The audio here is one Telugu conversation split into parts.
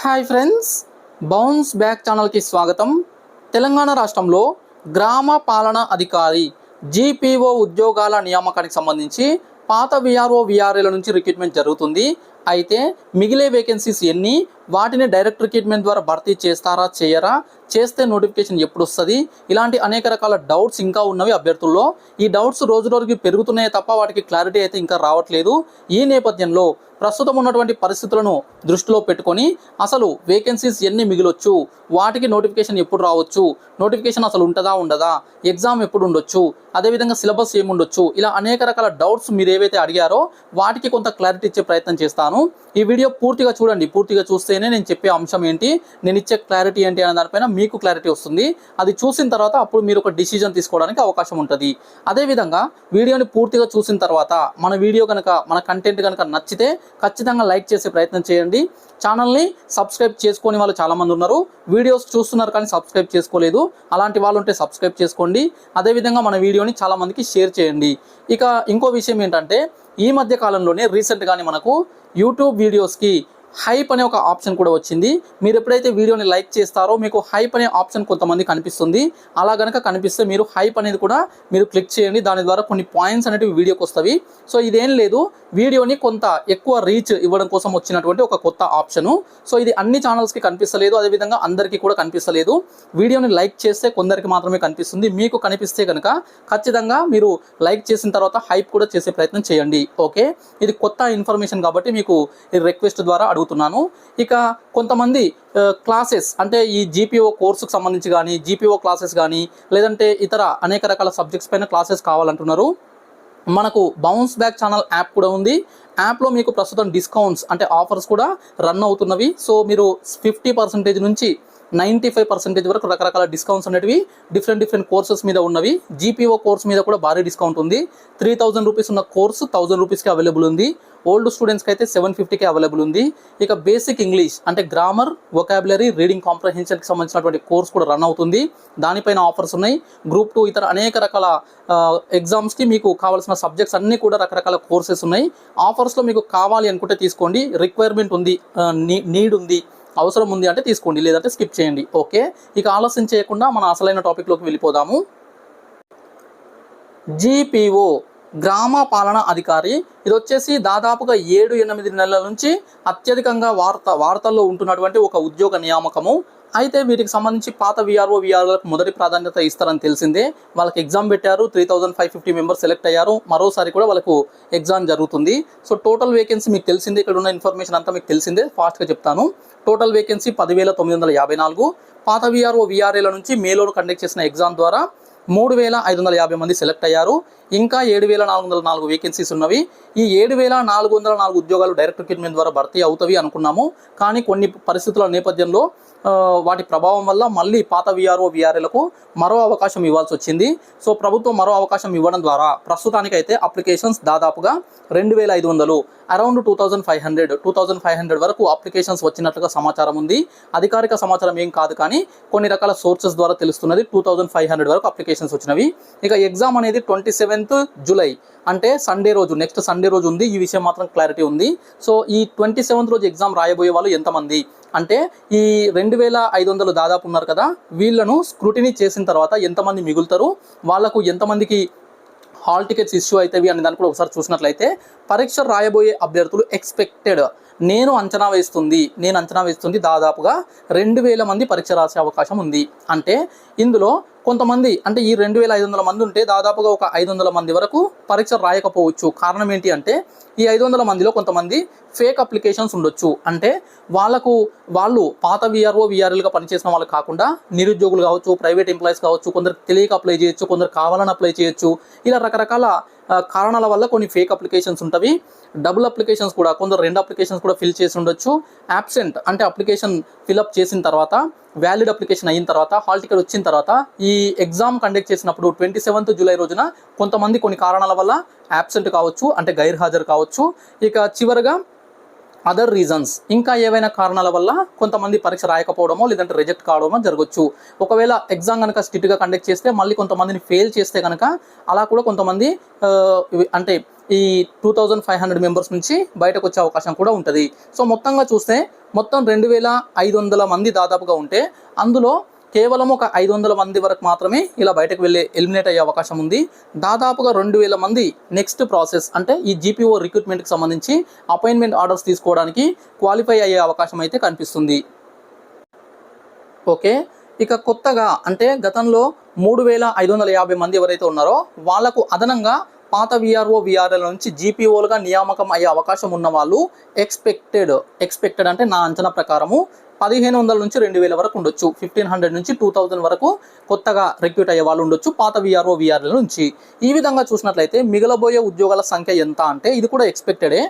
హాయ్ ఫ్రెండ్స్ బౌన్స్ బ్యాక్ ఛానల్కి స్వాగతం. తెలంగాణ రాష్ట్రంలో గ్రామ పాలనా అధికారి జీపీఓ ఉద్యోగాల నియామకానికి సంబంధించి పాత విఆర్ఓ విఆర్ఏల నుంచి రిక్రూట్మెంట్ జరుగుతుంది. అయితే మిగిలే వేకెన్సీస్ ఎన్ని? వాటిని డైరెక్ట్ రిక్రూట్మెంట్ ద్వారా భర్తీ చేస్తారా చేయరా? చేస్తే నోటిఫికేషన్ ఎప్పుడు వస్తుంది ఇలాంటి అనేక రకాల డౌట్స్ ఇంకా ఉన్నవి అభ్యర్థుల్లో. ఈ డౌట్స్ రోజు రోజుకి పెరుగుతున్నాయి తప్ప వాటికి క్లారిటీ అయితే ఇంకా రావట్లేదు. ఈ నేపథ్యంలో ప్రస్తుతం ఉన్నటువంటి పరిస్థితులను దృష్టిలో పెట్టుకొని అసలు వేకెన్సీస్ ఎన్ని మిగిలొచ్చు? వాటికి నోటిఫికేషన్ ఎప్పుడు రావచ్చు? నోటిఫికేషన్ అసలు ఉంటుందా ఉండదా? ఎగ్జామ్ ఎప్పుడు ఉండొచ్చు? అదేవిధంగా సిలబస్ ఏముండొచ్చు? ఇలా అనేక రకాల డౌట్స్ మీరు ఏవైతే అడిగారో వాటికి కొంత క్లారిటీ ఇచ్చే ప్రయత్నం చేస్తాను. ఈ వీడియో పూర్తిగా చూడండి. పూర్తిగా చూస్తేనే నేను చెప్పే అంశం ఏంటి నేను ఇచ్చే క్లారిటీ ఏంటి అనే దానిపైన మీకు క్లారిటీ వస్తుంది. అది చూసిన తర్వాత అప్పుడు మీరు ఒక డిసిజన్ తీసుకోవడానికి అవకాశం ఉంటుంది. అదేవిధంగా వీడియోని పూర్తిగా చూసిన తర్వాత మన వీడియో కనుక మన కంటెంట్ కనుక నచ్చితే ఖచ్చితంగా లైక్ చేసే ప్రయత్నం చేయండి. ఛానల్ని సబ్స్క్రైబ్ చేసుకొని వాళ్ళు చాలామంది ఉన్నారు. వీడియోస్ చూస్తున్నారు కానీ సబ్స్క్రైబ్ చేసుకోలేదు. అలాంటి వాళ్ళు ఉంటే సబ్స్క్రైబ్ చేసుకోండి. అదేవిధంగా మన వీడియోని చాలామందికి షేర్ చేయండి. ఇక ఇంకో విషయం ఏంటంటే ఈ మధ్య కాలంలోనే రీసెంట్గానే మనకు యూట్యూబ్ వీడియోస్కి హైప్ అనే ఒక ఆప్షన్ కూడా వచ్చింది. మీరు ఎప్పుడైతే వీడియోని లైక్ చేస్తారో మీకు హైప్ అనే ఆప్షన్ కొంతమంది కనిపిస్తుంది. అలా కనుక కనిపిస్తే మీరు హైప్ అనేది కూడా మీరు క్లిక్ చేయండి. దాని ద్వారా కొన్ని పాయింట్స్ అనేవి వీడియోకి వస్తాయి. సో ఇదేం లేదు. వీడియోని కొంత ఎక్కువ రీచ్ ఇవ్వడం కోసం వచ్చినటువంటి ఒక కొత్త ఆప్షను. సో ఇది అన్ని ఛానల్స్కి కనిపిస్తలేదు. అదేవిధంగా అందరికీ కూడా కనిపిస్తలేదు. వీడియోని లైక్ చేస్తే కొందరికి మాత్రమే కనిపిస్తుంది. మీకు కనిపిస్తే కనుక ఖచ్చితంగా మీరు లైక్ చేసిన తర్వాత హైప్ కూడా చేసే ప్రయత్నం చేయండి. ఓకే? ఇది కొత్త ఇన్ఫర్మేషన్ కాబట్టి మీకు రిక్వెస్ట్ ద్వారా అడుగుతున్నాను. ఇక కొంతమంది క్లాసెస్ అంటే ఈ జీపీఓ కోర్సుకు సంబంధించి కానీ జీపీఓ క్లాసెస్ కానీ లేదంటే ఇతర అనేక రకాల సబ్జెక్ట్స్ పైన క్లాసెస్ కావాలంటున్నారు. మనకు బౌన్స్ బ్యాక్ ఛానల్ యాప్ కూడా ఉంది. యాప్లో మీకు ప్రస్తుతం డిస్కౌంట్స్ అంటే ఆఫర్స్ కూడా రన్ అవుతున్నవి. సో మీరు ఫిఫ్టీ పర్సెంటేజ్ నుంచి నైంటీ ఫైవ్ పర్సెంటేజ్ వరకు రకరకాల డిస్కౌంట్స్ అనేటివి డిఫరెంట్ డిఫరెంట్ కోర్సెస్ మీద ఉన్నవి. జీపీఓ కోర్స్ మీద కూడా భారీ డిస్కౌంట్ ఉంది. త్రీ థౌసండ్ రూపీస్ ఉన్న కోర్సు థౌజండ్ రూపీస్కి అవైలబుల్ ఉంది. ఓల్డ్ స్టూడెంట్స్కి అయితే సెవెన్ ఫిఫ్టీకి అవైలబుల్ ఉంది. ఇక బేసిక్ ఇంగ్లీష్ అంటే గ్రామర్ వొకాబులరీ రీడింగ్ కాంప్రహెన్షన్కి సంబంధించినటువంటి కోర్స్ కూడా రన్ అవుతుంది. దానిపైన ఆఫర్స్ ఉన్నాయి. గ్రూప్ టూ ఇతర అనేక రకాల ఎగ్జామ్స్కి మీకు కావాల్సిన సబ్జెక్ట్స్ అన్నీ కూడా రకరకాల కోర్సెస్ ఉన్నాయి. ఆఫర్స్లో మీకు కావాలి అనుకుంటే తీసుకోండి. రిక్వైర్మెంట్ ఉంది. నీడ్ ఉంది. అవసరం ఉంది అంటే తీసుకోండి లేదంటే స్కిప్ చేయండి. ఓకే ఇక ఆలస్యం చేయకుండా మన అసలైన టాపిక్లోకి వెళ్ళిపోదాము. జీపీఓ గ్రామ పాలన అధికారి. ఇది వచ్చేసి దాదాపుగా ఏడు ఎనిమిది నెలల నుంచి అత్యధికంగా వార్త వార్తల్లో ఉంటున్నటువంటి ఒక ఉద్యోగ నియామకము. అయితే వీటికి సంబంధించి పాత విఆర్ఓ విఆర్ఓలకు మొదటి ప్రాధాన్యత ఇస్తారని తెలిసిందే. వాళ్ళకి ఎగ్జామ్ పెట్టారు three thousand five fifty members select అయ్యారు. మరోసారి కూడా వాళ్ళకు ఎగ్జామ్ జరుగుతుంది. సో టోటల్ వేకెన్సీ మీకు తెలిసిందే ఇక్కడ ఉన్న ఇన్ఫర్మేషన్ అంతా మీకు తెలిసిందే. ఫాస్ట్గా చెప్తాను. టోటల్ వేకెన్సీ పదివేల తొమ్మిది వందల యాభై నాలుగు. పాత విఆర్ఓ విఆర్ఏల నుంచి మేలో కండక్ట్ చేసిన ఎగ్జామ్ ద్వారా మూడు వేల ఐదు వందల యాభై మంది సెలెక్ట్ అయ్యారు. ఇంకా ఏడు వేల నాలుగు వందల నాలుగు వేకెన్సీస్ ఉన్నవి. ఈ ఏడు వేల నాలుగు వందల నాలుగు ఉద్యోగాలు డైరెక్ట్ రిక్రూట్మెంట్ ద్వారా భర్తీ అవుతాయి అనుకున్నాము. కానీ కొన్ని పరిస్థితుల నేపథ్యంలో వాటి ప్రభావం వల్ల మళ్ళీ పాత విఆర్ఓ విఆర్ఏలకు మరో అవకాశం ఇవ్వాల్సి వచ్చింది. సో ప్రభుత్వం మరో అవకాశం ఇవ్వడం ద్వారా ప్రస్తుతానికైతే అప్లికేషన్స్ దాదాపుగా రెండు వేల ఐదు వందలు around two thousand five hundred two thousand five hundred వరకు అప్లికేషన్స్ వచ్చినట్లుగా సమాచారం ఉంది. అధికారిక సమాచారం ఏం కాదు కానీ కొన్ని రకాల సోర్సెస్ ద్వారా తెలుస్తున్నది టూ థౌజండ్ ఫైవ్ హండ్రెడ్ వరకు అప్లికేషన్స్ వచ్చినవి. ఇక ఎగ్జామ్ అనేది ట్వంటీ సెవెంత్ జూలై. అంటే సండే రోజు నెక్స్ట్ సండే రోజు ఉంది. ఈ విషయం మాత్రం క్లారిటీ ఉంది. సో ఈ ట్వంటీ సెవెంత్ రోజు ఎగ్జామ్ రాయబోయే వాళ్ళు ఎంతమంది? అంటే ఈ రెండు వేల ఐదు వందలు దాదాపు ఉన్నారు కదా వీళ్ళను స్క్రూటినీ చేసిన తర్వాత ఎంతమంది మిగులుతారు? వాళ్ళకు ఎంతమందికి హాల్ టికెట్స్ ఇష్యూ అవుతాయి అనే దాన్ని కూడా ఒకసారి చూసినట్లయితే పరీక్ష రాయబోయే అభ్యర్థులు ఎక్స్పెక్టెడ్. నేను అంచనా వేస్తుంది నేను అంచనా వేస్తుంది దాదాపుగా రెండు వేల మంది పరీక్ష రాసే అవకాశం ఉంది. అంటే ఇందులో కొంతమంది అంటే ఈ రెండు వేల ఐదు వందల మంది ఉంటే దాదాపుగా ఒక ఐదు వందల మంది వరకు పరీక్ష రాయకపోవచ్చు. కారణం ఏంటి అంటే ఈ ఐదు వందల మందిలో కొంతమంది ఫేక్ అప్లికేషన్స్ ఉండొచ్చు. అంటే వాళ్ళకు వాళ్ళు పాత విఆర్ఓ విఆర్ఎల్గా పనిచేసిన వాళ్ళు కాకుండా నిరుద్యోగులు కావచ్చు ప్రైవేట్ ఎంప్లాయీస్ కావచ్చు కొందరు తెలియక అప్లై చేయొచ్చు కొందరు కావాలని అప్లై చేయొచ్చు. ఇలా రకరకాల కారణాల వల్ల కొన్ని ఫేక్ అప్లికేషన్స్ ఉంటవి. డబుల్ అప్లికేషన్స్ కూడా కొందరు రెండు అప్లికేషన్స్ కూడా ఫిల్ చేసి ఉండొచ్చు. యాబ్సెంట్ అంటే అప్లికేషన్ ఫిల్అప్ చేసిన తర్వాత వ్యాలిడ్ అప్లికేషన్ అయిన తర్వాత హాల్ టికెట్ వచ్చిన తర్వాత ఈ ఎగ్జామ్ కండక్ట్ చేసినప్పుడు ట్వంటీ సెవెంత్ జూలై రోజున కొంతమంది కొన్ని కారణాల వల్ల యాబ్సెంట్ కావచ్చు అంటే గైర్హాజరు కావచ్చు. ఇక చివరగా అదర్ రీజన్స్ ఇంకా ఏవైనా కారణాల వల్ల కొంతమంది పరీక్ష రాయకపోవడమో లేదంటే రిజెక్ట్ కావడమో జరగచ్చు. ఒకవేళ ఎగ్జామ్ కనుక స్ట్రిక్ట్గా కండక్ట్ చేస్తే మళ్ళీ కొంతమందిని ఫెయిల్ చేస్తే కనుక అలా కూడా కొంతమంది అంటే ఈ two thousand five hundred members నుంచి బయటకు వచ్చే అవకాశం కూడా ఉంటుంది. సో మొత్తంగా చూస్తే మొత్తం రెండు వేల ఐదు వందల మంది దాదాపుగా ఉంటే అందులో కేవలం ఒక ఐదు వందల మంది వరకు మాత్రమే ఇలా బయటకు వెళ్ళే ఎలిమినేట్ అయ్యే అవకాశం ఉంది. దాదాపుగా రెండు వేల మంది నెక్స్ట్ ప్రాసెస్ అంటే ఈ జీపీఓ రిక్రూట్మెంట్కి సంబంధించి అపాయింట్మెంట్ ఆర్డర్స్ తీసుకోవడానికి క్వాలిఫై అయ్యే అవకాశం అయితే కనిపిస్తుంది. ఓకే. ఇక కొత్తగా అంటే గతంలో మూడు వేల ఐదు వందల యాభై మంది ఎవరైతే ఉన్నారో వాళ్ళకు అదనంగా పాత విఆర్ఓ విఆర్ఎల్ నుంచి జీపీఓలుగా నియామకం అయ్యే అవకాశం ఉన్న వాళ్ళు ఎక్స్పెక్టెడ్ ఎక్స్పెక్టెడ్ అంటే నా అంచనా ప్రకారము పదిహేను వందల నుంచి రెండు వేల వరకు ఉండొచ్చు. ఫిఫ్టీన్ హండ్రెడ్ నుంచి టూ థౌజండ్ వరకు కొత్తగా రిక్రూట్ అయ్యే వాళ్ళు ఉండొచ్చు. పాత విఆర్ఓ విఆర్ల నుంచి. ఈ విధంగా చూసినట్లయితే మిగలబోయే ఉద్యోగాల సంఖ్య ఎంత అంటే ఇది కూడా ఎక్స్పెక్టెడే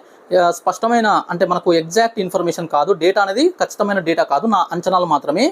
స్పష్టమైన అంటే మనకు ఎగ్జాక్ట్ ఇన్ఫర్మేషన్ కాదు. డేటా అనేది ఖచ్చితమైన డేటా కాదు. నా అంచనాలు మాత్రమే.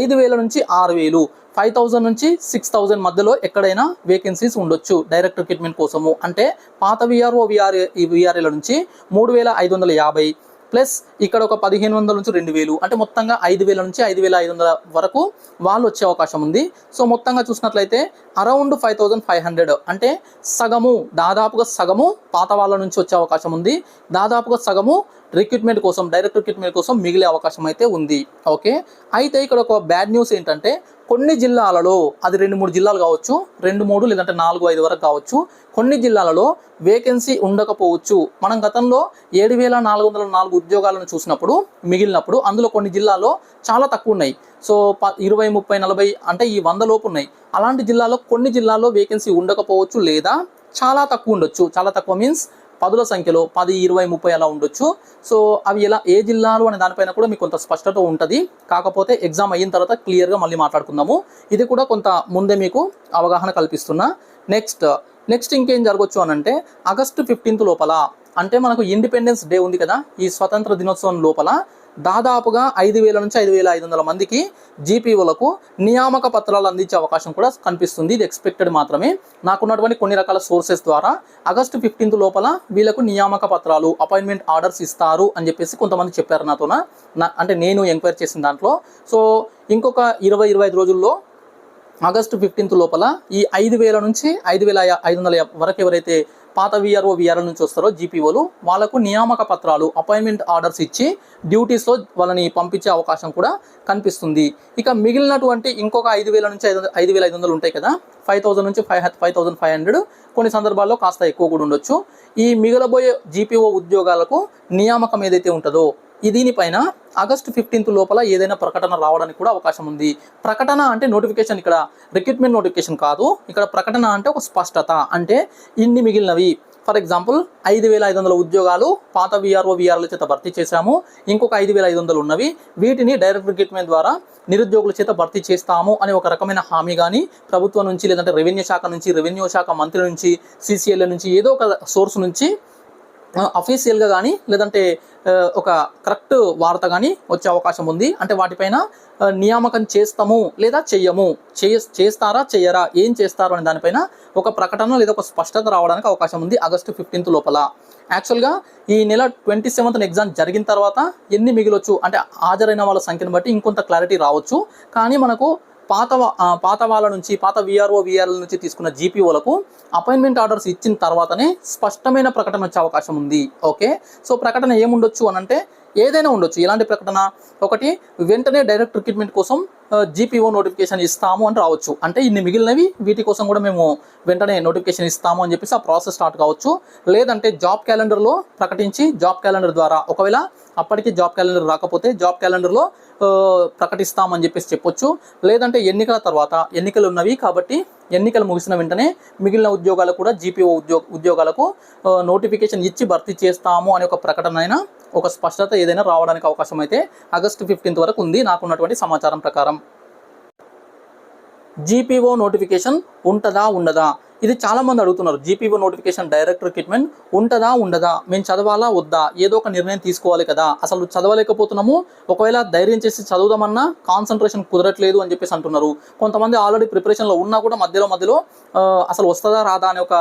ఐదు వేల నుంచి ఆరు వేలు. ఫైవ్ థౌజండ్ నుంచి సిక్స్ థౌజండ్ మధ్యలో ఎక్కడైనా వేకెన్సీస్ ఉండొచ్చు. డైరెక్ట్ రిక్రూట్మెంట్ కోసము. అంటే పాత విఆర్ఓ విఆర్ విఆర్ఏల నుంచి మూడు వేల ఐదు వందల యాభై. ప్లస్ ఇక్కడ ఒక పదిహేను వందల నుంచి రెండు వేలు అంటే మొత్తంగా ఐదు వేల నుంచి ఐదు వేల ఐదు వందల వరకు వాళ్ళు వచ్చే అవకాశం ఉంది. సో మొత్తంగా చూసినట్లయితే around five thousand five hundred అంటే సగము దాదాపుగా సగము పాత వాళ్ళ నుంచి వచ్చే అవకాశం ఉంది. దాదాపుగా సగము రిక్రూట్మెంట్ కోసం డైరెక్ట్ రిక్రూట్మెంట్ కోసం మిగిలే అవకాశం అయితే ఉంది. ఓకే అయితే ఇక్కడ ఒక బ్యాడ్ న్యూస్ ఏంటంటే కొన్ని జిల్లాలలో అది రెండు మూడు జిల్లాలు కావచ్చు రెండు మూడు లేదంటే నాలుగు ఐదు వరకు కావచ్చు. కొన్ని జిల్లాలలో వేకెన్సీ ఉండకపోవచ్చు. మనం గతంలో ఏడు వేల నాలుగు వందల నాలుగు ఉద్యోగాలను చూసినప్పుడు మిగిలినప్పుడు అందులో కొన్ని జిల్లాలో చాలా తక్కువ ఉన్నాయి. సో ప ఇరవై ముప్పై నలభై అంటే ఈ వంద లోపు ఉన్నాయి. అలాంటి జిల్లాలో కొన్ని జిల్లాల్లో వేకెన్సీ ఉండకపోవచ్చు లేదా చాలా తక్కువ ఉండొచ్చు. చాలా తక్కువ మీన్స్ పదుల సంఖ్యలో పది ఇరవై ముప్పై అలా ఉండొచ్చు. సో అవి ఎలా ఏ జిల్లాలు అనే దానిపైన కూడా మీకు కొంత స్పష్టత ఉంటుంది. కాకపోతే ఎగ్జామ్ అయిన తర్వాత క్లియర్గా మళ్ళీ మాట్లాడుకుందాము. ఇది కూడా కొంత ముందే మీకు అవగాహన కల్పిస్తున్నా. నెక్స్ట్ నెక్స్ట్ ఇంకేం జరగచ్చు అని అంటే ఆగస్టు ఫిఫ్టీన్త్ లోపల అంటే మనకు ఇండిపెండెన్స్ డే ఉంది కదా ఈ స్వతంత్ర దినోత్సవం లోపల దాదాపుగా ఐదు వేల నుంచి ఐదు వేల ఐదు వందల మందికి జీపీఓలకు నియామక పత్రాలు అందించే అవకాశం కూడా కనిపిస్తుంది. ఇది ఎక్స్పెక్టెడ్ మాత్రమే. నాకున్నటువంటి కొన్ని రకాల సోర్సెస్ ద్వారా ఆగస్టు ఫిఫ్టీన్త్ లోపల వీళ్ళకు నియామక పత్రాలు అపాయింట్మెంట్ ఆర్డర్స్ ఇస్తారు అని చెప్పేసి కొంతమంది చెప్పారు నాతోన. నా అంటే నేను ఎంక్వైరీ చేసిన దాంట్లో. సో ఇంకొక ఇరవై ఇరవై ఐదు రోజుల్లో ఆగస్టు ఫిఫ్టీన్త్ లోపల ఈ ఐదు వేల నుంచి ఐదు వేల ఐదు వందల వరకు ఎవరైతే పాత విఆర్ఓ విఆర్ఎల్ నుంచి వస్తారో జీపీఓలు వాళ్ళకు నియామక పత్రాలు అపాయింట్మెంట్ ఆర్డర్స్ ఇచ్చి డ్యూటీస్లో వాళ్ళని పంపించే అవకాశం కూడా కనిపిస్తుంది. ఇక మిగిలినటువంటి ఇంకొక ఐదు వేల నుంచి ఐదు ఐదు వేల ఐదు వందలు ఉంటాయి కదా ఫైవ్ థౌసండ్ నుంచి five five thousand five hundred కొన్ని సందర్భాల్లో కాస్త ఎక్కువ కూడా ఉండొచ్చు. ఈ మిగలబోయే జీపీఓ ఉద్యోగాలకు నియామకం ఏదైతే ఉంటుందో దీనిపైన ఆగస్టు ఫిఫ్టీన్త్ లోపల ఏదైనా ప్రకటన రావడానికి కూడా అవకాశం ఉంది. ప్రకటన అంటే నోటిఫికేషన్ ఇక్కడ రిక్రూట్మెంట్ నోటిఫికేషన్ కాదు. ఇక్కడ ప్రకటన అంటే ఒక స్పష్టత. అంటే ఇన్ని మిగిలినవి. ఫర్ ఎగ్జాంపుల్ ఐదు వేల ఐదు వందల ఉద్యోగాలు పాత విఆర్ఓ విఆర్ల చేత భర్తీ చేశాము. ఇంకొక ఐదు వేల ఐదు వందలు ఉన్నవి. వీటిని డైరెక్ట్ రిక్రూట్మెంట్ ద్వారా నిరుద్యోగుల చేత భర్తీ చేస్తాము అనే ఒక రకమైన హామీ కానీ ప్రభుత్వం నుంచి లేదంటే రెవెన్యూ శాఖ నుంచి రెవెన్యూ శాఖ మంత్రి నుంచి సిసిఎల్ నుంచి ఏదో ఒక సోర్స్ నుంచి అఫీషియల్గా కానీ లేదంటే ఒక కరెక్ట్ వార్త కానీ వచ్చే అవకాశం ఉంది. అంటే వాటిపైన నియామకం చేస్తాము లేదా చెయ్యము. చేస్తారా చెయ్యరా ఏం చేస్తారు అనే దానిపైన ఒక ప్రకటన లేదా ఒక స్పష్టత రావడానికి అవకాశం ఉంది ఆగస్టు ఫిఫ్టీన్త్ లోపల. యాక్చువల్గా ఈ నెల ట్వంటీ సెవెంత్ ఎగ్జామ్ జరిగిన తర్వాత ఎన్ని మిగిలొచ్చు? అంటే హాజరైన వాళ్ళ సంఖ్యను బట్టి ఇంకొంత క్లారిటీ రావచ్చు. కానీ మనకు పాత పాత వాళ్ళ నుంచి పాత విఆర్ఓ విఆర్ఎల్ నుంచి తీసుకున్న జీపీఓలకు అపాయింట్మెంట్ ఆర్డర్స్ ఇచ్చిన తర్వాతనే స్పష్టమైన ప్రకటన వచ్చే అవకాశం ఉంది. ఓకే సో ప్రకటన ఏముండొచ్చు అని అంటే ఏదైనా ఉండొచ్చు. ఎలాంటి ప్రకటన? ఒకటి వెంటనే డైరెక్ట్ రిక్రూట్మెంట్ కోసం జీపీఓ నోటిఫికేషన్ ఇస్తాము అని రావచ్చు. అంటే ఇన్ని మిగిలినవి వీటి కోసం కూడా మేము వెంటనే నోటిఫికేషన్ ఇస్తాము అని చెప్పేసి ఆ ప్రాసెస్ స్టార్ట్ కావచ్చు. లేదంటే జాబ్ క్యాలెండర్లో ప్రకటించి జాబ్ క్యాలెండర్ ద్వారా ఒకవేళ అప్పటికి జాబ్ క్యాలెండర్ రాకపోతే జాబ్ క్యాలెండర్లో ప్రకటిస్తామని చెప్పేసి చెప్పొచ్చు. లేదంటే ఎన్నికల తర్వాత ఎన్నికలు ఉన్నవి కాబట్టి ఎన్నికలు ముగిసిన వెంటనే మిగిలిన ఉద్యోగాలు కూడా జీపీఓ ఉద్యోగ ఉద్యోగాలకు నోటిఫికేషన్ ఇచ్చి భర్తీ చేస్తాము అనే ఒక ప్రకటన అయినా ఒక స్పష్టత ఏదైనా రావడానికి అవకాశం అయితే ఆగస్టు ఫిఫ్టీన్త్ వరకు ఉంది నాకున్నటువంటి సమాచారం ప్రకారం. జీపీఓ నోటిఫికేషన్ ఉంటుందా ఉండదా? ఇది చాలామంది అడుగుతున్నారు. జీపీఓ నోటిఫికేషన్ డైరెక్ట్ రిక్రూట్మెంట్ ఉంటుందా ఉండదా? మేము చదవాలా వద్దా? ఏదో ఒక నిర్ణయం తీసుకోవాలి కదా. అసలు చదవలేకపోతున్నాము. ఒకవేళ ధైర్యం చేసి చదువుదామన్నా కాన్సన్ట్రేషన్ కుదరట్లేదు అని చెప్పేసి అంటున్నారు. కొంతమంది ఆల్రెడీ ప్రిపరేషన్లో ఉన్నా కూడా మధ్యలో మధ్యలో అసలు వస్తుందా రాదా అనే ఒక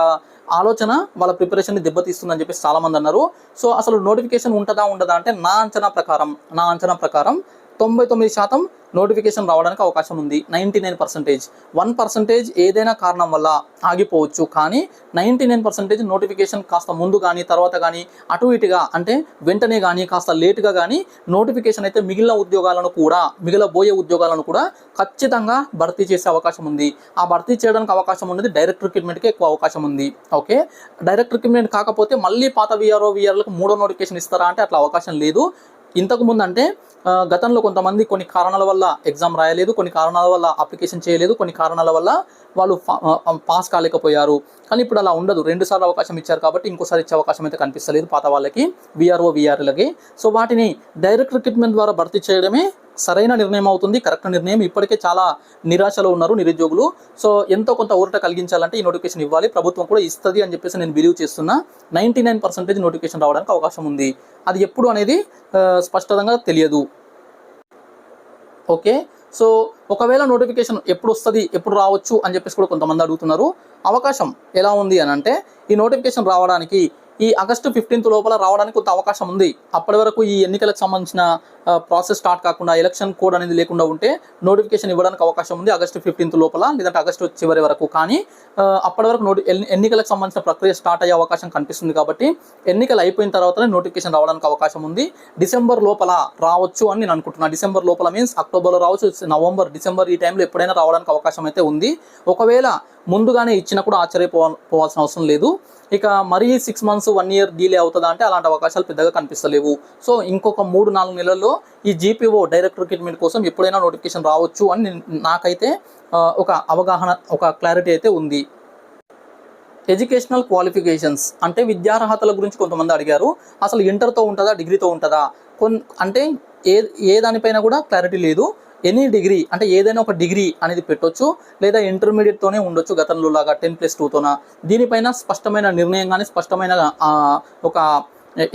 ఆలోచన వాళ్ళ ప్రిపరేషన్ని దెబ్బతీస్తుందని చెప్పేసి చాలామంది అన్నారు. సో అసలు నోటిఫికేషన్ ఉంటుందా ఉండదా అంటే నా అంచనా ప్రకారం నా అంచనా ప్రకారం తొంభై తొమ్మిది శాతం నోటిఫికేషన్ రావడానికి అవకాశం ఉంది. Ninety nine percentage. One percentage ఏదైనా కారణం వల్ల ఆగిపోవచ్చు. కానీ నైంటీ నైన్ పర్సెంటేజ్ నోటిఫికేషన్ కాస్త ముందు కానీ తర్వాత కానీ అటు ఇటుగా అంటే వెంటనే కానీ కాస్త లేటుగా కానీ నోటిఫికేషన్ అయితే మిగిలిన ఉద్యోగాలను కూడా మిగిలిపోయే ఉద్యోగాలను కూడా ఖచ్చితంగా భర్తీ చేసే అవకాశం ఉంది. ఆ భర్తీ చేయడానికి అవకాశం ఉన్నది డైరెక్ట్ రిక్రూట్మెంట్కి ఎక్కువ అవకాశం ఉంది. ఓకే? డైరెక్ట్ రిక్రూట్మెంట్ కాకపోతే మళ్ళీ పాత విఆర్ఓ విఆర్లకు మూడో నోటిఫికేషన్ ఇస్తారా అంటే అట్లా అవకాశం లేదు. ఇంతకుముందు అంటే గతంలో కొంతమంది కొన్ని కారణాల వల్ల ఎగ్జామ్ రాయలేదు కొన్ని కారణాల వల్ల అప్లికేషన్ చేయలేదు కొన్ని కారణాల వల్ల వాళ్ళు పాస్ కాలేకపోయారు. కానీ ఇప్పుడు అలా ఉండదు. రెండు సార్లు అవకాశం ఇచ్చారు కాబట్టి ఇంకోసారి ఇచ్చే అవకాశం అయితే కనిపిస్తలేదు పాత వాళ్ళకి విఆర్ఓ విఆర్లకి సో వాటిని డైరెక్ట్ రిక్రూట్మెంట్ ద్వారా భర్తీ చేయడమే సరైన నిర్ణయం అవుతుంది కరెక్ట్ నిర్ణయం. ఇప్పటికే చాలా నిరాశలో ఉన్నారు నిరుద్యోగులు. సో ఎంతో కొంత ఊరట కలిగించాలంటే ఈ నోటిఫికేషన్ ఇవ్వాలి. ప్రభుత్వం కూడా ఇస్తుంది అని చెప్పేసి నేను బిలీవ్ చేస్తున్నా. నైంటీ నైన్ పర్సెంటేజ్ నోటిఫికేషన్ రావడానికి అవకాశం ఉంది. అది ఎప్పుడు అనేది స్పష్టంగా తెలియదు. ఓకే? సో ఒకవేళ నోటిఫికేషన్ ఎప్పుడు వస్తుంది ఎప్పుడు రావచ్చు అని చెప్పేసి కూడా కొంతమంది అడుగుతున్నారు. అవకాశం ఎలా ఉంది అని అంటే ఈ నోటిఫికేషన్ రావడానికి ఈ ఆగస్టు ఫిఫ్టీన్త్ లోపల రావడానికి కొంత అవకాశం ఉంది. అప్పటి వరకు ఈ ఎన్నికలకు సంబంధించిన ప్రాసెస్ స్టార్ట్ కాకుండా ఎలక్షన్ కోడ్ అనేది లేకుండా ఉంటే నోటిఫికేషన్ ఇవ్వడానికి అవకాశం ఉంది ఆగస్టు ఫిఫ్టీన్త్ లోపల లేదంటే ఆగస్టు చివరి వరకు. కానీ అప్పటి వరకు నోటి ఎన్నికలకు సంబంధించిన ప్రక్రియ స్టార్ట్ అయ్యే అవకాశం కనిపిస్తుంది కాబట్టి ఎన్నికలు అయిపోయిన తర్వాతనే నోటిఫికేషన్ రావడానికి అవకాశం ఉంది. డిసెంబర్ లోపల రావచ్చు అని నేను అనుకుంటున్నాను డిసెంబర్ లోపల మీన్స్ అక్టోబర్లో రావచ్చు నవంబర్ డిసెంబర్ ఈ టైంలో ఎప్పుడైనా రావడానికి అవకాశం అయితే ఉంది. ఒకవేళ ముందుగానే ఇచ్చినా కూడా ఆశ్చర్యపో పోవాల్సిన అవసరం లేదు. ఇక మరీ six months one year delay అవుతుందా అంటే అలాంటి అవకాశాలు పెద్దగా కనిపిస్తలేవు. సో ఇంకొక మూడు నాలుగు నెలల్లో ఈ జీపీఓ డైరెక్ట్ రిక్రూట్మెంట్ కోసం ఎప్పుడైనా నోటిఫికేషన్ రావచ్చు అని నేను- నాకైతే ఒక అవగాహన ఒక క్లారిటీ అయితే ఉంది. ఎడ్యుకేషనల్ క్వాలిఫికేషన్స్ అంటే విద్యార్హతల గురించి కొంతమంది అడిగారు. అసలు ఇంటర్తో ఉంటుందా డిగ్రీతో ఉంటుందా? కొన్ అంటే ఏ ఏ దానిపైన కూడా క్లారిటీ లేదు. ఎనీ డిగ్రీ అంటే ఏదైనా ఒక డిగ్రీ అనేది పెట్టొచ్చు లేదా ఇంటర్మీడియట్తోనే ఉండొచ్చు గతంలో లాగా టెన్ ప్లస్ టూతోన దీనిపైన స్పష్టమైన నిర్ణయం కానీ స్పష్టమైన ఒక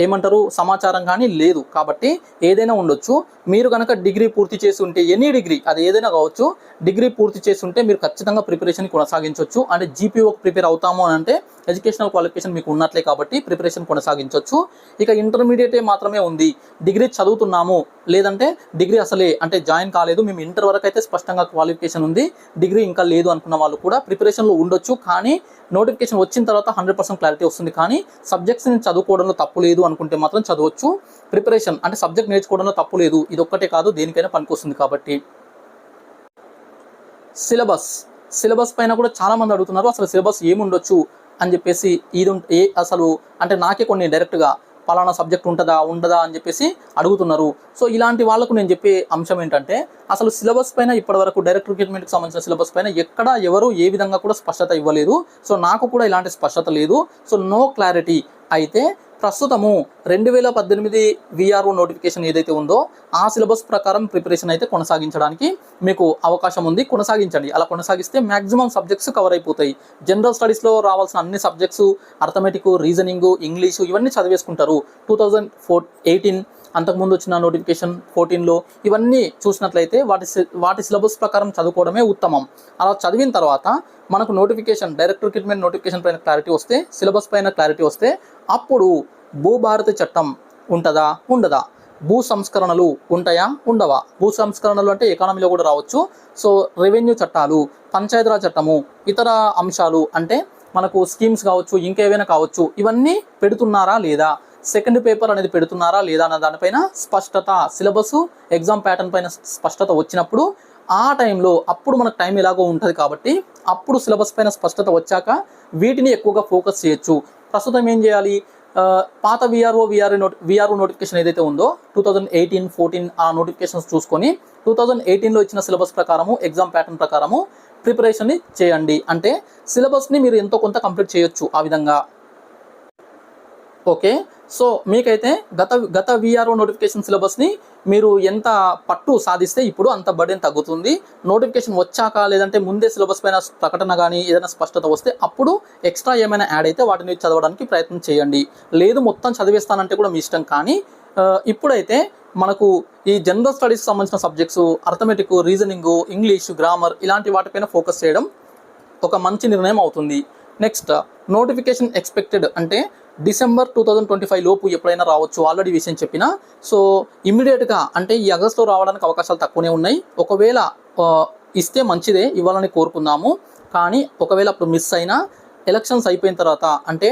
ఏమంటారు సమాచారం కానీ లేదు. కాబట్టి ఏదైనా ఉండొచ్చు. మీరు కనుక డిగ్రీ పూర్తి చేసి ఉంటే ఎనీ డిగ్రీ అది ఏదైనా కావచ్చు డిగ్రీ పూర్తి చేసి ఉంటే మీరు ఖచ్చితంగా ప్రిపరేషన్ కొనసాగించవచ్చు అంటే జీపీఓకి ప్రిపేర్ అవుతాము అని అంటే ఎడ్యుకేషనల్ క్వాలిఫికేషన్ మీకు ఉన్నట్లే కాబట్టి ప్రిపరేషన్ కొనసాగించవచ్చు ఇక ఇంటర్మీడియటే మాత్రమే ఉంది. డిగ్రీ చదువుతున్నాము. లేదంటే డిగ్రీ అసలే అంటే జాయిన్ కాలేదు. మేము ఇంటర్ వరకు అయితే స్పష్టంగా క్వాలిఫికేషన్ ఉంది. డిగ్రీ ఇంకా లేదు అనుకున్న వాళ్ళు కూడా ప్రిపరేషన్లో ఉండొచ్చు. కానీ నోటిఫికేషన్ వచ్చిన తర్వాత హండ్రెడ్ పర్సెంట్ క్లారిటీ వస్తుంది. కానీ సబ్జెక్ట్స్ని చదువుకోవడంలో తప్పు లేదు అనుకుంటే మాత్రం చదవచ్చు. ప్రిపరేషన్ అంటే సబ్జెక్ట్ నేర్చుకోవడంలో తప్పు లేదు. ఇది ఒక్కటే కాదు దేనికైనా పనికొస్తుంది కాబట్టి. సిలబస్. సిలబస్ పైన కూడా చాలా మంది అడుగుతున్నారు. అసలు సిలబస్ ఏముండొచ్చు? అని చెప్పేసి ఇది ఏ అసలు అంటే నాకే కొన్ని డైరెక్ట్గా పలానా సబ్జెక్ట్ ఉంటుందా ఉండదా అని చెప్పేసి అడుగుతున్నారు. సో ఇలాంటి వాళ్ళకు నేను చెప్పే అంశం ఏంటంటే అసలు సిలబస్ పైన ఇప్పటివరకు డైరెక్ట్ రిక్రూట్మెంట్కి సంబంధించిన సిలబస్ పైన ఎక్కడ ఎవరు ఏ విధంగా కూడా స్పష్టత ఇవ్వలేదు. సో నాకు కూడా ఇలాంటి స్పష్టత లేదు. సో నో క్లారిటీ అయితే ప్రస్తుతము రెండు వేల పద్దెనిమిది విఆర్ఓ నోటిఫికేషన్ ఏదైతే ఉందో ఆ సిలబస్ ప్రకారం ప్రిపరేషన్ అయితే కొనసాగించడానికి మీకు అవకాశం ఉంది. కొనసాగించండి. అలా కొనసాగిస్తే మ్యాక్సిమం సబ్జెక్ట్స్ కవర్ అయిపోతాయి. జనరల్ స్టడీస్లో రావాల్సిన అన్ని సబ్జెక్ట్స్ అర్థమెటిక్ రీజనింగ్ ఇంగ్లీషు ఇవన్నీ చదివేసుకుంటారు. టూ థౌజండ్ ఫోర్ ఎయిటీన్ అంతకుముందు వచ్చిన నోటిఫికేషన్ ఫోర్టీన్లో ఇవన్నీ చూసినట్లయితే వాటి సి- వాటి సిలబస్ ప్రకారం చదువుకోవడమే ఉత్తమం. అలా చదివిన తర్వాత మనకు నోటిఫికేషన్ డైరెక్ట్ రిక్రూట్మెంట్ నోటిఫికేషన్ పైన క్లారిటీ వస్తే సిలబస్ పైన క్లారిటీ వస్తే అప్పుడు భూభారతి చట్టం ఉంటుందా? ఉండదా? భూ సంస్కరణలు ఉంటాయా? ఉండవా? భూ సంస్కరణలు అంటే ఎకానమీలో కూడా రావచ్చు. సో రెవెన్యూ చట్టాలు పంచాయతీరాజ్ చట్టము ఇతర అంశాలు అంటే మనకు స్కీమ్స్ కావచ్చు ఇంకేవైనా కావచ్చు ఇవన్నీ పెడుతున్నారా లేదా? సెకండ్ పేపర్ అనేది పెడుతున్నారా లేదా అన్న దానిపైన స్పష్టత సిలబస్ ఎగ్జామ్ ప్యాటర్న్ పైన స్పష్టత వచ్చినప్పుడు ఆ టైంలో అప్పుడు మనకు టైం ఎలాగో ఉంటుంది కాబట్టి అప్పుడు సిలబస్ పైన స్పష్టత వచ్చాక వీటిని ఎక్కువగా ఫోకస్ చేయొచ్చు. ప్రస్తుతం ఏం చేయాలి? పాత విఆర్ఓ విఆర్ఓ నోటి విఆర్ఓ నోటిఫికేషన్ ఏదైతే ఉందో టూ థౌజండ్ ఎయిటీన్ ఫోర్టీన్ ఆ నోటిఫికేషన్స్ చూసుకొని టూ థౌజండ్ ఎయిటీన్లో ఇచ్చిన సిలబస్ ప్రకారము ఎగ్జామ్ ప్యాటర్న్ ప్రకారము ప్రిపరేషన్ని చేయండి. అంటే సిలబస్ని మీరు ఎంతో కొంత కంప్లీట్ చేయొచ్చు ఆ విధంగా. ఓకే సో మీకైతే గత గత విఆర్ఓ నోటిఫికేషన్ సిలబస్ని మీరు ఎంత పట్టు సాధిస్తే ఇప్పుడు అంత బర్డెన్ తగ్గుతుంది. నోటిఫికేషన్ వచ్చాక లేదంటే ముందే సిలబస్ పైన ప్రకటన కానీ ఏదైనా స్పష్టత వస్తే అప్పుడు ఎక్స్ట్రా ఏమైనా యాడ్ అయితే వాటిని చదవడానికి ప్రయత్నం చేయండి. లేదు మొత్తం చదివేస్తానంటే కూడా మీ ఇష్టం కానీ ఇప్పుడైతే మనకు ఈ జనరల్ స్టడీస్ సంబంధించిన subjects arithmetic reasoning English grammar ఇలాంటి వాటిపైన ఫోకస్ చేయడం ఒక మంచి నిర్ణయం అవుతుంది. నెక్స్ట్ నోటిఫికేషన్ ఎక్స్పెక్టెడ్ అంటే December two thousand twenty five లోపు ఎప్పుడైనా రావచ్చు ఆల్రెడీ విషయం చెప్పిన. సో ఇమ్మీడియట్గా అంటే ఈ ఆగస్టులో రావడానికి అవకాశాలు తక్కువనే ఉన్నాయి. ఒకవేళ ఇస్తే మంచిదే ఇవ్వాలని కోరుకుందాము. కానీ ఒకవేళ అప్పుడు మిస్ అయినా ఎలక్షన్స్ అయిపోయిన తర్వాత అంటే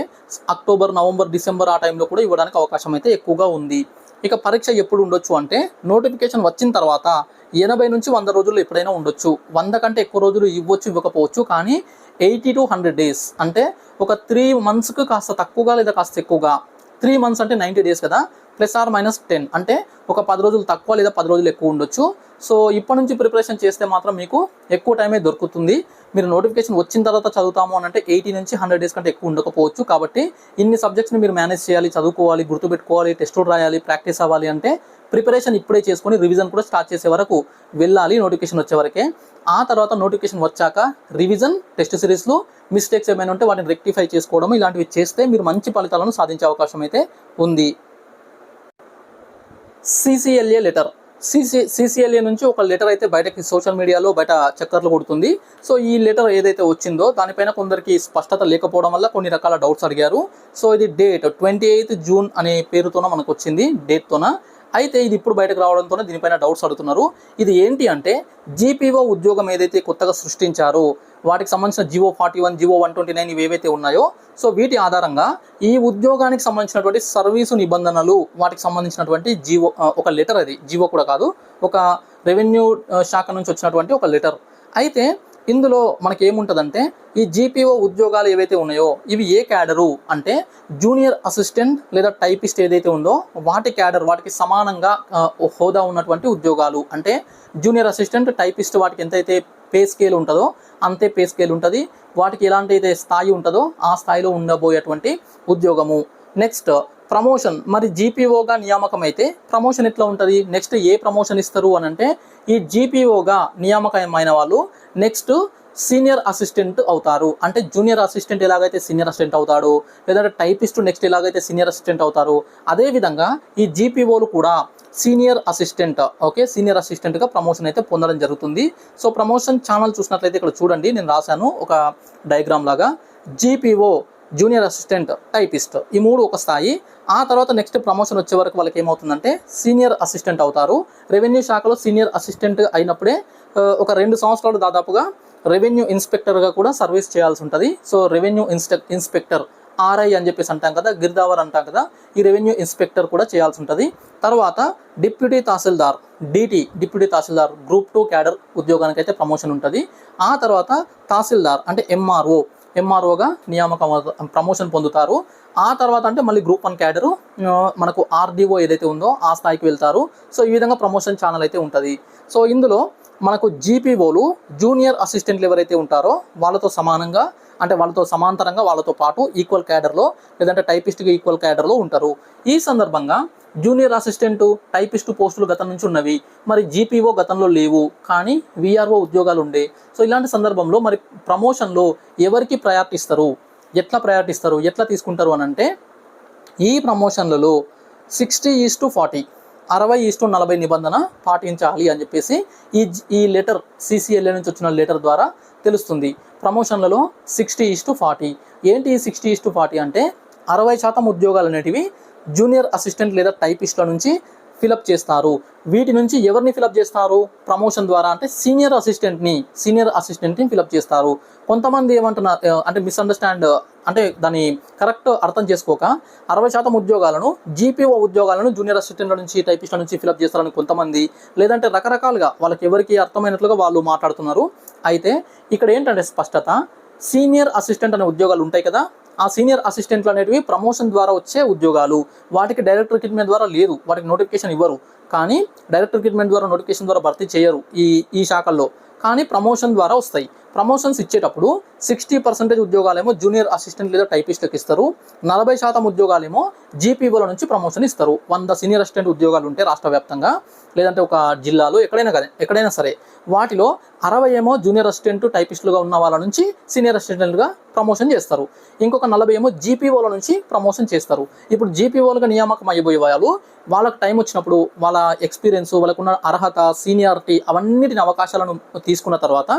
అక్టోబర్ నవంబర్ డిసెంబర్ ఆ టైంలో కూడా ఇవ్వడానికి అవకాశం అయితే ఎక్కువగా ఉంది. ఇక పరీక్ష ఎప్పుడు ఉండొచ్చు అంటే నోటిఫికేషన్ వచ్చిన తర్వాత ఎనభై నుంచి వంద రోజుల్లో ఎప్పుడైనా ఉండొచ్చు. వంద కంటే ఎక్కువ రోజులు ఇవ్వచ్చు ఇవ్వకపోవచ్చు. కానీ ఎయిటీ టు హండ్రెడ్ డేస్ అంటే ఒక త్రీ మంత్స్కి కాస్త తక్కువగా లేదా కాస్త ఎక్కువగా? త్రీ మంత్స్ అంటే నైంటీ డేస్ కదా? Plus or minus ten. అంటే ఒక పది రోజులు తక్కువ లేదా పది రోజులు ఎక్కువ ఉండొచ్చు. సో ఇప్పటి నుంచి ప్రిపరేషన్ చేస్తే మాత్రం మీకు ఎక్కువ టైమే దొరుకుతుంది. మీరు నోటిఫికేషన్ వచ్చిన తర్వాత చదువుతాము అని అంటే ఎయిటీ నుంచి హండ్రెడ్ డేస్ కంటే ఎక్కువ ఉండకపోవచ్చు. కాబట్టి ఇన్ని సబ్జెక్ట్స్ని మీరు మేనేజ్ చేయాలి చదువుకోవాలి గుర్తుపెట్టుకోవాలి టెస్టులు రాయాలి ప్రాక్టీస్ అవ్వాలి అంటే ప్రిపరేషన్ ఇప్పుడే చేసుకొని రివిజన్ కూడా స్టార్ట్ చేసే వరకు వెళ్ళాలి నోటిఫికేషన్ వచ్చే వరకే. ఆ తర్వాత నోటిఫికేషన్ వచ్చాక రివిజన్ టెస్ట్ సిరీస్లో మిస్టేక్స్ ఏమైనా ఉంటే వాటిని రెక్టిఫై చేసుకోవడం ఇలాంటివి చేస్తే మీరు మంచి ఫలితాలను సాధించే అవకాశం అయితే ఉంది. సిసిఎల్ఏ లెటర్ సిసి సిసిఎల్ఏ నుంచి ఒక లెటర్ అయితే బయటకి సోషల్ మీడియాలో బయట చక్కర్లు కొడుతుంది. సో ఈ లెటర్ ఏదైతే వచ్చిందో దానిపైన కొందరికి స్పష్టత లేకపోవడం వల్ల కొన్ని రకాల డౌట్స్ అడిగారు. సో ఇది డేట్ ట్వంటీ ఎయిత్ జూన్ అనే పేరుతోన మనకు వచ్చింది డేట్తోన అయితే ఇది ఇప్పుడు బయటకు రావడంతోనే దీనిపైన డౌట్స్ అడుగుతున్నారు. ఇది ఏంటి అంటే జీపీఓ ఉద్యోగం ఏదైతే కొత్తగా సృష్టించారో వాటికి సంబంధించిన GO forty one GO one twenty nine ఏవైతే ఉన్నాయో సో వీటి ఆధారంగా ఈ ఉద్యోగానికి సంబంధించినటువంటి సర్వీసు నిబంధనలు వాటికి సంబంధించినటువంటి జివో ఒక లెటర్ అది. జివో కూడా కాదు ఒక రెవెన్యూ శాఖ నుంచి వచ్చినటువంటి ఒక లెటర్ అయితే ఇందులో మనకి ఏముంటుందంటే ఈ జీపీఓ ఉద్యోగాలు ఏవైతే ఉన్నాయో ఇవి ఏ క్యాడరు అంటే జూనియర్ అసిస్టెంట్ లేదా టైపిస్ట్ ఏదైతే ఉందో వాటి క్యాడర్ వాటికి సమానంగా హోదా ఉన్నటువంటి ఉద్యోగాలు. అంటే జూనియర్ అసిస్టెంట్ టైపిస్ట్ వాటికి ఎంతైతే పే స్కేల్ ఉంటుందో అంతే పే స్కేల్ ఉంటుంది. వాటికి ఎలాంటి అయితే స్థాయి ఉంటుందో ఆ స్థాయిలో ఉండబోయేటువంటి ఉద్యోగము. Next promotion. మరి జీపీఓగా నియామకం అయితే ప్రమోషన్ ఎట్లా ఉంటుంది? నెక్స్ట్ ఏ ప్రమోషన్ ఇస్తారు అని అంటే ఈ జీపీఓగా నియామకమైన వాళ్ళు నెక్స్ట్ సీనియర్ అసిస్టెంట్ అవుతారు. అంటే జూనియర్ అసిస్టెంట్ ఎలాగైతే సీనియర్ అసిస్టెంట్ అవుతాడు? లేదంటే టైపిస్ట్ నెక్స్ట్ ఎలాగైతే సీనియర్ అసిస్టెంట్ అవుతారు? అదేవిధంగా ఈ జీపీఓలు కూడా సీనియర్ అసిస్టెంట్ ఓకే? సీనియర్ అసిస్టెంట్గా ప్రమోషన్ అయితే పొందడం జరుగుతుంది. సో ప్రమోషన్ ఛానల్ చూసినట్లయితే ఇక్కడ చూడండి. నేను రాశాను ఒక డయాగ్రామ్ లాగా. GPO junior assistant typist. ఈ మూడు ఒక స్థాయి. ఆ తర్వాత నెక్స్ట్ ప్రమోషన్ వచ్చే వరకు వాళ్ళకి ఏమవుతుందంటే సీనియర్ అసిస్టెంట్ అవుతారు. రెవెన్యూ శాఖలో సీనియర్ అసిస్టెంట్ అయినప్పుడే ఒక రెండు సంవత్సరాలు దాదాపుగా రెవెన్యూ ఇన్స్పెక్టర్గా కూడా సర్వీస్ చేయాల్సి ఉంటుంది. సో రెవెన్యూ ఇన్స్టె ఇన్స్పెక్టర్ ఆర్ఐ అని చెప్పేసి అంటాం కదా గిర్దావర్ అంటాం కదా ఈ రెవెన్యూ ఇన్స్పెక్టర్ కూడా చేయాల్సి ఉంటుంది. తర్వాత deputy tahsildar DT deputy tahsildar group two cadre ఉద్యోగానికి అయితే ప్రమోషన్ ఉంటుంది. ఆ తర్వాత తహసీల్దార్ అంటే ఎంఆర్ఓ ఎంఆర్ఓగా నియామకం ప్రమోషన్ పొందుతారు. ఆ తర్వాత అంటే మళ్ళీ గ్రూప్ వన్ క్యాడరు మనకు ఆర్డీఓ ఏదైతే ఉందో ఆ స్థాయికి వెళ్తారు. సో ఈ విధంగా ప్రమోషన్ ఛానల్ అయితే ఉంటుంది. సో ఇందులో మనకు జీపీఓలు జూనియర్ అసిస్టెంట్లు ఎవరైతే ఉంటారో వాళ్ళతో సమానంగా అంటే వాళ్ళతో సమాంతరంగా వాళ్ళతో పాటు ఈక్వల్ క్యాడర్లో లేదంటే టైపిస్ట్గా ఈక్వల్ క్యాడర్లో ఉంటారు. ఈ సందర్భంగా జూనియర్ అసిస్టెంట్ టైపిస్ట్ పోస్టులు గతం నుంచి ఉన్నవి. మరి జీపీఓ గతంలో లేవు కానీ విఆర్ఓ ఉద్యోగాలు ఉండే. సో ఇలాంటి సందర్భంలో మరి ప్రమోషన్లో ఎవరికి ప్రయారిటీ ఇస్తారు? ఎట్లా ప్రయారిటీ ఎట్లా తీసుకుంటారు అని అంటే ఈ ప్రమోషన్లలో సిక్స్టీ ఈస్ టు ఫార్టీ అరవై ఈస్ టు నలభై నిబంధన పాటించాలి అని చెప్పేసి ఈ ఈ లెటర్ సిసిఎల్ఏ నుంచి వచ్చిన లెటర్ ద్వారా తెలుస్తుంది. ప్రమోషన్లలో సిక్స్టీ ఈస్ టు ఫార్టీ. ఏంటి ఈ సిక్స్టీ ఈస్ టు ఫార్టీ అంటే అరవై శాతం ఉద్యోగాలు అనేటివి జూనియర్ అసిస్టెంట్ లేదా టైపిస్ట్ల నుంచి ఫిలప్ చేస్తారు. వీటి నుంచి ఎవరిని ఫిలప్ చేస్తారు? ప్రమోషన్ ద్వారా అంటే సీనియర్ అసిస్టెంట్ని సీనియర్ అసిస్టెంట్ని ఫిలప్ చేస్తారు. కొంతమంది ఏమంటున్నారు అంటే మిస్అండర్స్టాండ్ అంటే దాని కరెక్ట్ అర్థం చేసుకోక అరవై శాతం ఉద్యోగాలను జీపీఓ ఉద్యోగాలను జూనియర్ అసిస్టెంట్ల నుంచి టైపిస్ట్ల నుంచి ఫిలప్ చేస్తారని కొంతమంది లేదంటే రకరకాలుగా వాళ్ళకి ఎవరికి అర్థమైనట్లుగా వాళ్ళు మాట్లాడుతున్నారు. అయితే ఇక్కడ ఏంటంటే స్పష్టత సీనియర్ అసిస్టెంట్ అనే ఉద్యోగాలు ఉంటాయి కదా ఆ సీనియర్ అసిస్టెంట్లు అనేటివి ప్రమోషన్ ద్వారా వచ్చే ఉద్యోగాలు. వాటికి డైరెక్ట్ రిక్రూట్మెంట్ ద్వారా లేదు. వాటికి నోటిఫికేషన్ ఇవ్వరు. కానీ డైరెక్ట్ రిక్రూట్మెంట్ ద్వారా నోటిఫికేషన్ ద్వారా భర్తీ చేయరు ఈ ఈ శాఖల్లో. కానీ ప్రమోషన్ ద్వారా వస్తాయి. ప్రమోషన్స్ ఇచ్చేటప్పుడు సిక్స్టీ పర్సెంటేజ్ ఉద్యోగాలేమో జూనియర్ అసిస్టెంట్ లేదా టైపిస్ట్కి ఇస్తారు. నలభై శాతం ఉద్యోగాలేమో జీపీఓల నుంచి ప్రమోషన్ ఇస్తారు. వంద సీనియర్ అసిస్టెంట్ ఉద్యోగాలు ఉంటే రాష్ట్ర వ్యాప్తంగా లేదంటే ఒక జిల్లాలో ఎక్కడైనా కానీ ఎక్కడైనా సరే. వాటిలో అరవై ఏమో జూనియర్ అసిస్టెంట్ టైపిస్టులుగా ఉన్న వాళ్ళ నుంచి సీనియర్ అసిస్టెంట్లుగా ప్రమోషన్ చేస్తారు. ఇంకొక నలభై ఏమో జీపీఓల నుంచి ప్రమోషన్ చేస్తారు. ఇప్పుడు జీపీఓలుగా నియామకం అయిపోయే వాళ్ళు వాళ్ళకి టైం వచ్చినప్పుడు వాళ్ళ ఎక్స్పీరియన్స్ వాళ్ళకున్న అర్హత సీనియారిటీ అవన్నిటిని అవకాశాలను తీసుకున్న తర్వాత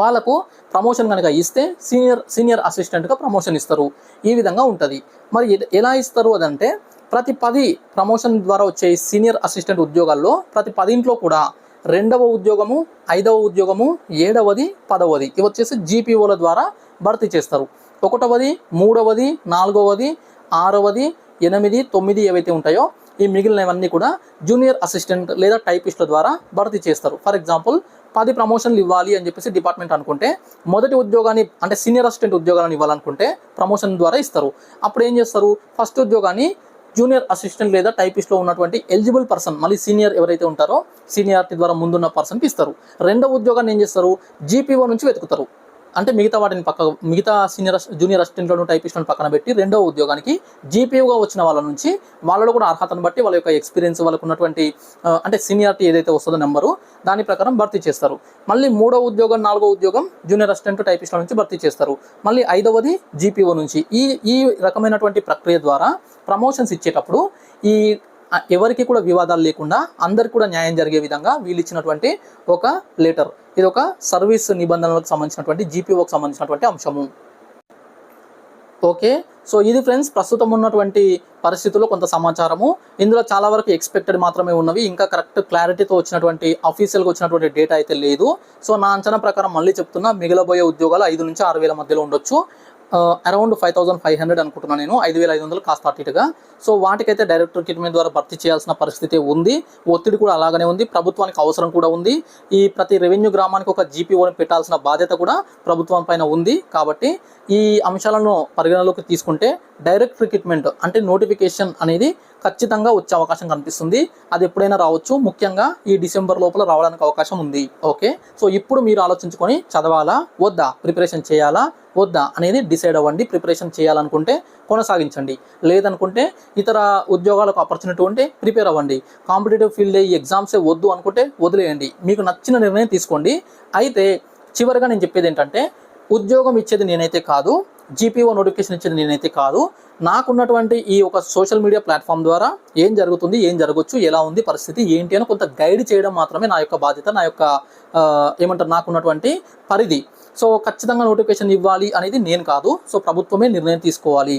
వాళ్ళకు ప్రమోషన్ కనుక ఇస్తే సీనియర్ సీనియర్ అసిస్టెంట్గా ప్రమోషన్ ఇస్తారు. ఈ విధంగా ఉంటుంది. మరి ఎలా ఇస్తారు అదంటే ప్రతి పది ప్రమోషన్ ద్వారా వచ్చే సీనియర్ అసిస్టెంట్ ఉద్యోగాల్లో ప్రతి పదింట్లో కూడా రెండవ ఉద్యోగము ఐదవ ఉద్యోగము ఏడవది పదవది ఇవి వచ్చేసి జీపీఓల ద్వారా భర్తీ చేస్తారు. ఒకటవది మూడవది నాలుగవది ఆరవది ఎనిమిది తొమ్మిది ఏవైతే ఉంటాయో ఈ మిగిలినవన్నీ కూడా జూనియర్ అసిస్టెంట్ లేదా టైపిస్టుల ద్వారా భర్తీ చేస్తారు. ఫర్ ఎగ్జాంపుల్ పది ప్రమోషన్లు ఇవ్వాలి అని చెప్పేసి డిపార్ట్మెంట్ అనుకుంటే మొదటి ఉద్యోగాన్ని అంటే సీనియర్ అసిస్టెంట్ ఉద్యోగాలను ఇవ్వాలనుకుంటే ప్రమోషన్ ద్వారా ఇస్తారు. అప్పుడు ఏం చేస్తారు? ఫస్ట్ ఉద్యోగాన్ని జూనియర్ అసిస్టెంట్ లేదా టైపిస్ట్లో ఉన్నటువంటి ఎలిజిబుల్ పర్సన్ మళ్ళీ సీనియర్ ఎవరైతే ఉంటారో సీనియారిటీ ద్వారా ముందున్న పర్సన్కి ఇస్తారు. రెండవ ఉద్యోగాన్ని ఏం చేస్తారు? జీపీఓ నుంచి వెతుకుతారు. అంటే మిగతా వాటిని పక్క మిగతా సీనియర్ జూనియర్ అసిస్టెంట్లను టైపిస్టులను పక్కన పెట్టి రెండవ ఉద్యోగానికి జీపీఓగా వచ్చిన వాళ్ళ నుంచి వాళ్ళలో కూడా అర్హతను బట్టి వాళ్ళ యొక్క ఎక్స్పీరియన్స్ వాళ్ళకు ఉన్నటువంటి అంటే సీనియారిటీ ఏదైతే వస్తుందో నెంబరు దాని ప్రకారం భర్తీ చేస్తారు. మళ్ళీ మూడో ఉద్యోగం నాలుగో ఉద్యోగం జూనియర్ అసిస్టెంట్ టైపిస్టుల నుంచి భర్తీ చేస్తారు. మళ్ళీ ఐదవది జీపీఓ నుంచి. ఈ ఈ రకమైనటువంటి ప్రక్రియ ద్వారా ప్రమోషన్స్ ఇచ్చేటప్పుడు ఈ ఎవరికి కూడా వివాదాలు లేకుండా అందరికి కూడా న్యాయం జరిగే విధంగా వీళ్ళు ఇచ్చినటువంటి ఒక లెటర్ ఇది ఒక సర్వీస్ నిబంధనలకు సంబంధించినటువంటి జీపీఓకి సంబంధించినటువంటి అంశము. ఓకే సో ఇది ఫ్రెండ్స్ ప్రస్తుతం ఉన్నటువంటి పరిస్థితుల్లో కొంత సమాచారము. ఇందులో చాలా వరకు ఎక్స్పెక్టెడ్ మాత్రమే ఉన్నవి. ఇంకా కరెక్ట్ క్లారిటీతో వచ్చినటువంటి అఫీషియల్గా వచ్చినటువంటి డేటా అయితే లేదు. సో నా అంచనా ప్రకారం మళ్ళీ చెప్తున్నా మిగిలిపోయే ఉద్యోగాలు ఐదు నుంచి ఆరు వేల మధ్యలో ఉండొచ్చు. Around five thousand five hundred అనుకుంటున్నాను నేను. ఐదు వేల ఐదు వందలు కాస్త అటుగా సో వాటికైతే డైరెక్ట్ రిక్రూట్మెంట్ ద్వారా భర్తీ చేయాల్సిన పరిస్థితి ఉంది. ఒత్తిడి కూడా అలాగనే ఉంది. ప్రభుత్వానికి అవసరం కూడా ఉంది. ఈ ప్రతి రెవెన్యూ గ్రామానికి ఒక జీపీఓని పెట్టాల్సిన బాధ్యత కూడా ప్రభుత్వం పైన ఉంది. కాబట్టి ఈ అంశాలను పరిగణలోకి తీసుకుంటే డైరెక్ట్ రిక్రూట్మెంట్ అంటే నోటిఫికేషన్ అనేది ఖచ్చితంగా వచ్చే అవకాశం కనిపిస్తుంది. అది ఎప్పుడైనా రావచ్చు. ముఖ్యంగా ఈ డిసెంబర్ లోపల రావడానికి అవకాశం ఉంది. ఓకే? సో ఇప్పుడు మీరు ఆలోచించుకొని చదవాలా? వద్దా? ప్రిపరేషన్ చేయాలా? వద్దా? అనేది డిసైడ్ అవ్వండి. ప్రిపరేషన్ చేయాలనుకుంటే కొనసాగించండి. లేదనుకుంటే ఇతర ఉద్యోగాలకు ఆపర్చునిటీ ఉంటే ప్రిపేర్ అవ్వండి. కాంపిటేటివ్ ఫీల్డ్ ఈ ఎగ్జామ్సే వద్దు అనుకుంటే వదిలేయండి. మీకు నచ్చిన నిర్ణయం తీసుకోండి. అయితే చివరిగా నేను చెప్పేది ఏంటంటే ఉద్యోగం ఇచ్చేది నేనైతే కాదు. జీపీఓ నోటిఫికేషన్ ఇచ్చింది నేనైతే కాదు. నాకున్నటువంటి ఈ ఒక సోషల్ మీడియా ప్లాట్ఫామ్ ద్వారా ఏం జరుగుతుంది ఏం జరగవచ్చు ఎలా ఉంది పరిస్థితి ఏంటి అని కొంత గైడ్ చేయడం మాత్రమే నా యొక్క బాధ్యత నా యొక్క ఏమంటారు నాకున్నటువంటి పరిధి. సో ఖచ్చితంగా నోటిఫికేషన్ ఇవ్వాలి అనేది నేను కాదు. సో ప్రభుత్వమే నిర్ణయం తీసుకోవాలి.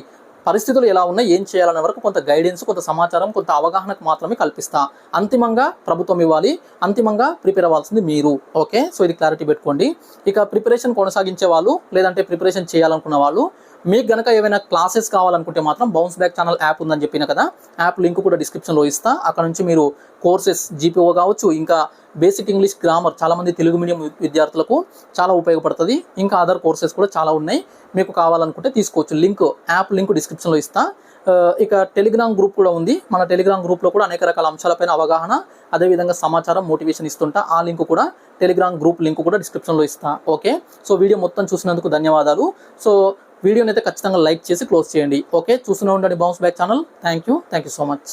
పరిస్థితులు ఎలా ఉన్నాయి ఏం చేయాలనే వరకు కొంత గైడెన్స్ కొంత సమాచారం కొంత అవగాహనకు మాత్రమే కల్పిస్తా. అంతిమంగా ప్రభుత్వం ఇవ్వాలి అంతిమంగా ప్రిపేర్ అవ్వాల్సింది మీరు. ఓకే సో ఇది క్లారిటీ పెట్టుకోండి. ఇక ప్రిపరేషన్ కొనసాగించే వాళ్ళు లేదంటే ప్రిపరేషన్ చేయాలనుకున్న వాళ్ళు మీకు గనక ఏమైనా క్లాసెస్ కావాలనుకుంటే మాత్రం బౌన్స్ బ్యాక్ ఛానల్ యాప్ ఉందని చెప్పిన కదా యాప్ లింక్ కూడా డిస్క్రిప్షన్లో ఇస్తా. అక్కడ నుంచి మీరు కోర్సెస్ జీపీఓ కావచ్చు ఇంకా బేసిక్ ఇంగ్లీష్ గ్రామర్ చాలామంది తెలుగు మీడియం విద్యార్థులకు చాలా ఉపయోగపడుతుంది. ఇంకా అదర్ కోర్సెస్ కూడా చాలా ఉన్నాయి. మీకు కావాలనుకుంటే తీసుకోవచ్చు. లింక్ యాప్ లింక్ డిస్క్రిప్షన్లో ఇస్తా. ఇక టెలిగ్రామ్ గ్రూప్ కూడా ఉంది. మన టెలిగ్రామ్ గ్రూప్లో కూడా అనేక రకాల అంశాలపైన అవగాహన అదేవిధంగా సమాచారం మోటివేషన్ ఇస్తుంటా. ఆ లింక్ కూడా టెలిగ్రామ్ గ్రూప్ లింక్ కూడా డిస్క్రిప్షన్లో ఇస్తా. ఓకే సో వీడియో మొత్తం చూసినందుకు ధన్యవాదాలు. సో వీడియోని అయితే ఖచ్చితంగా లైక్ చేసి క్లోజ్ చేయండి. ఓకే చూస్తూనే ఉండండి bounce back channel. Thank you thank you so much